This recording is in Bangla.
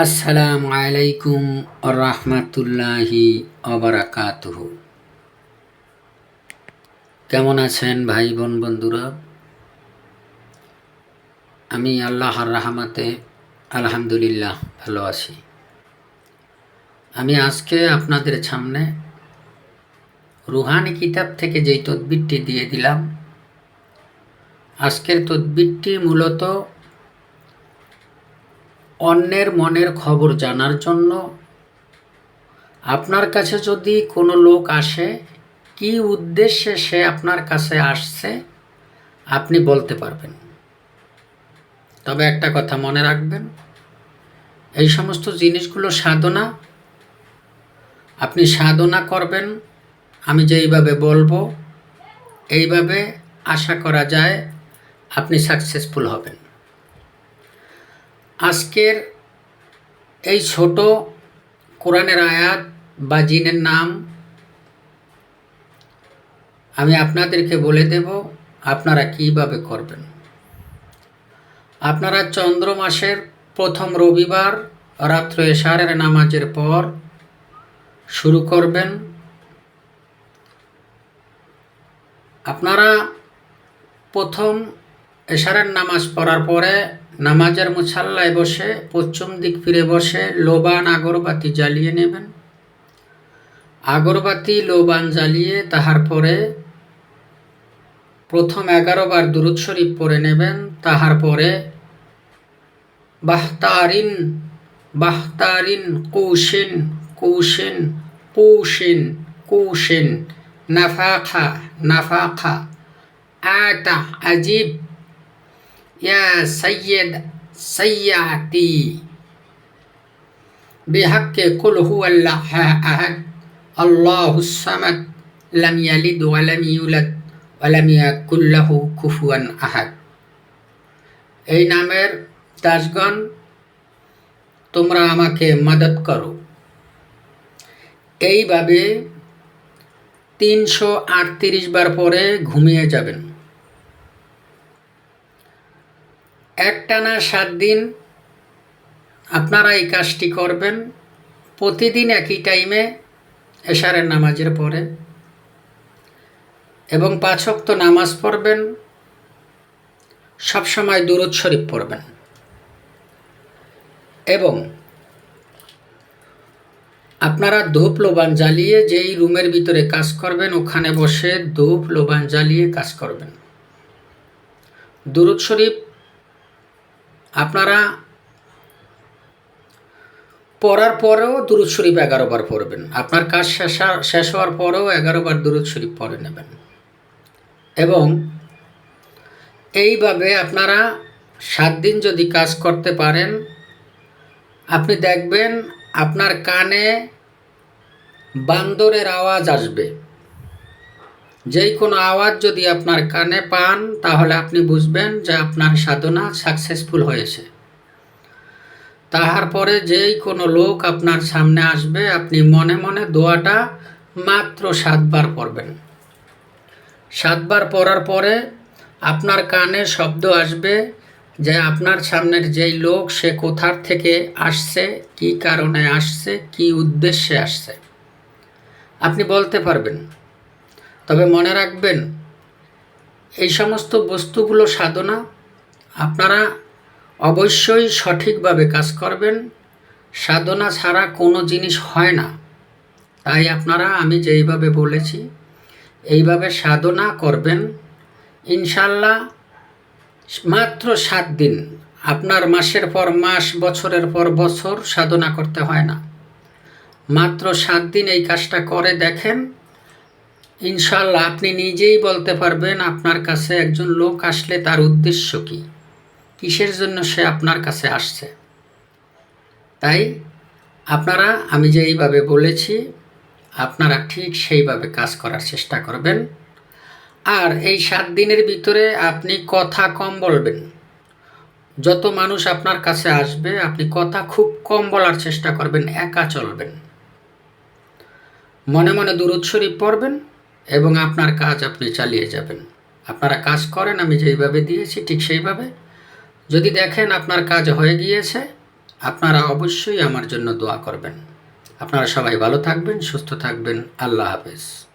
আসসালামু আলাইকুম রহমাতুল্লাহি অবরাকাতুহ কেমন আছেন ভাই বোন বন্ধুরা? আমি আল্লাহর রাহমাতে আলহামদুলিল্লাহ ভালো আছি। আমি আজকে আপনাদের সামনে রুহানি কিতাব থেকে যেই তদবিরটি দিয়ে দিলাম, আজকের তদবিরটি মূলত অন্যের মনের খবর জানার জন্য। আপনার কাছে যদি কোনো লোক আসে, কি উদ্দেশ্যে সে আপনার কাছে আসছে, আপনি বলতে পারবেন। তবে একটা কথা মনে রাখবেন, এই সমস্ত জিনিসগুলো সাধনা। আপনি সাধনা করবেন, আমি যেইভাবে বলব, এইভাবে আশা করা যায়, আপনি সাকসেসফুল হবেন। আজকের এই ছোট কোরআনের আয়াত বা জিনের নাম আমি আপনাদেরকে বলে দেব, আপনারা কীভাবে করবেন? আপনারা চন্দ্র মাসের প্রথম রবিবার রাত্র এশারের নামাজের পর শুরু করবেন। আপনারা প্রথম এশারের নামাজ পড়ার পরে নামাজের মুসাল্লায় বসে পশ্চিম দিক ফিরে বসে লোবান আগরবাতি জ্বালিয়ে নেবেন। আগরবাতি লোবান জ্বালিয়ে তাহার পরে প্রথম এগারো বার দুরুদ শরীফ পরে নেবেন। তাহার পরে বাহতারিন বাহতারিন, কৌশিন কৌশিন কৌশিন কৌশিন, নাফাখা নাফাখা আজিব يا سيد سياتي بحق قل هو الله أحد الله الصمد لم يلد ولم يولد ولم يكن له كفوا أحد এই নামের দাসগণ তোমরা আমাকে মদত করো এইভাবে তিনশো আটত্রিশ বার পরে ঘুমিয়ে যাবেন একটানা সাত দিন আপনারা এই কাজটি করবেন। প্রতিদিন একই টাইমে এশারের নামাজের পরে। এবং পাঁচক্ত নামাজ পড়বেন। সবসময় দুরুদ শরীফ পড়বেন। এবং আপনারা ধূপ লোবান জ্বালিয়ে যেই রুমের ভিতরে কাজ করবেন, ওখানে বসে ধূপ লোবান জ্বালিয়ে কাজ করবেন। দুরুদ শরীফ আপনারা পড়ার পরেও দুরুদ শরীফ এগারো বার পড়বেন। আপনার কাজ শেষ শেষ হওয়ার পরেও এগারো বার দুরুদ শরীফ পড়ে নেবেন। এবং এইভাবে আপনারা সাত দিন যদি কাজ করতে পারেন, আপনি দেখবেন আপনার কানে বান্দরের আওয়াজ আসবে। যেই কোনো আওয়াজ যদি আপনার কানে পান, তাহলে আপনি বুঝবেন যে আপনার সাধনা সাকসেসফুল হয়েছে। তাহার পরে যেই কোনো লোক আপনার সামনে আসবে, আপনি মনে মনে দোয়াটা মাত্র সাতবার পড়বেন। সাতবার পড়ার পরে আপনার কানে শব্দ আসবে যে আপনার সামনের যেই লোক, সে কোথার থেকে আসছে, কি কারণে আসছে, কি উদ্দেশ্যে আসছে। আপনি বলতে পারবেন তবে মনে রাখবেন, এই সমস্ত বস্তুগুলো সাধনা আপনারা অবশ্যই সঠিকভাবে কাজ করবেন। সাধনা ছাড়া কোনো জিনিস হয় না। তাই আপনারা, আমি যেইভাবে বলেছি, এইভাবে সাধনা করবেন। ইনশাল্লাহ মাত্র সাত দিন, আপনার মাসের পর মাস, বছরের পর বছর সাধনা করতে হয় না। মাত্র সাত দিন এই কাজটা করে দেখেন ইনশাল্লাহ আপনি নিজেই বলতে পারবেন আপনার কাছে একজন লোক আসলে তার উদ্দেশ্য কি? কিসের জন্য সে আপনার কাছে আসছে? তাই আপনারা, আমি যে এইভাবে বলেছি, আপনারা ঠিক সেইভাবে কাজ করার চেষ্টা করবেন। আর এই সাত দিনের ভিতরে আপনি কথা কম বলবেন। যত মানুষ আপনার কাছে আসবে, আপনি কথা খুব কম বলার চেষ্টা করবেন, একা চলবেন। মনে মনে দুরুদ শরীফ পড়বেন। এবং আপনার কাজ আপনি চালিয়ে যাবেন। আপনারা কাজ করেন, আমি যেইভাবে দিয়েছি ঠিক সেইভাবে। যদি দেখেন আপনার কাজ হয়ে গিয়েছে, আপনারা অবশ্যই আমার জন্য দোয়া করবেন। আপনারা সবাই ভালো থাকবেন, সুস্থ থাকবেন। আল্লাহ হাফেজ।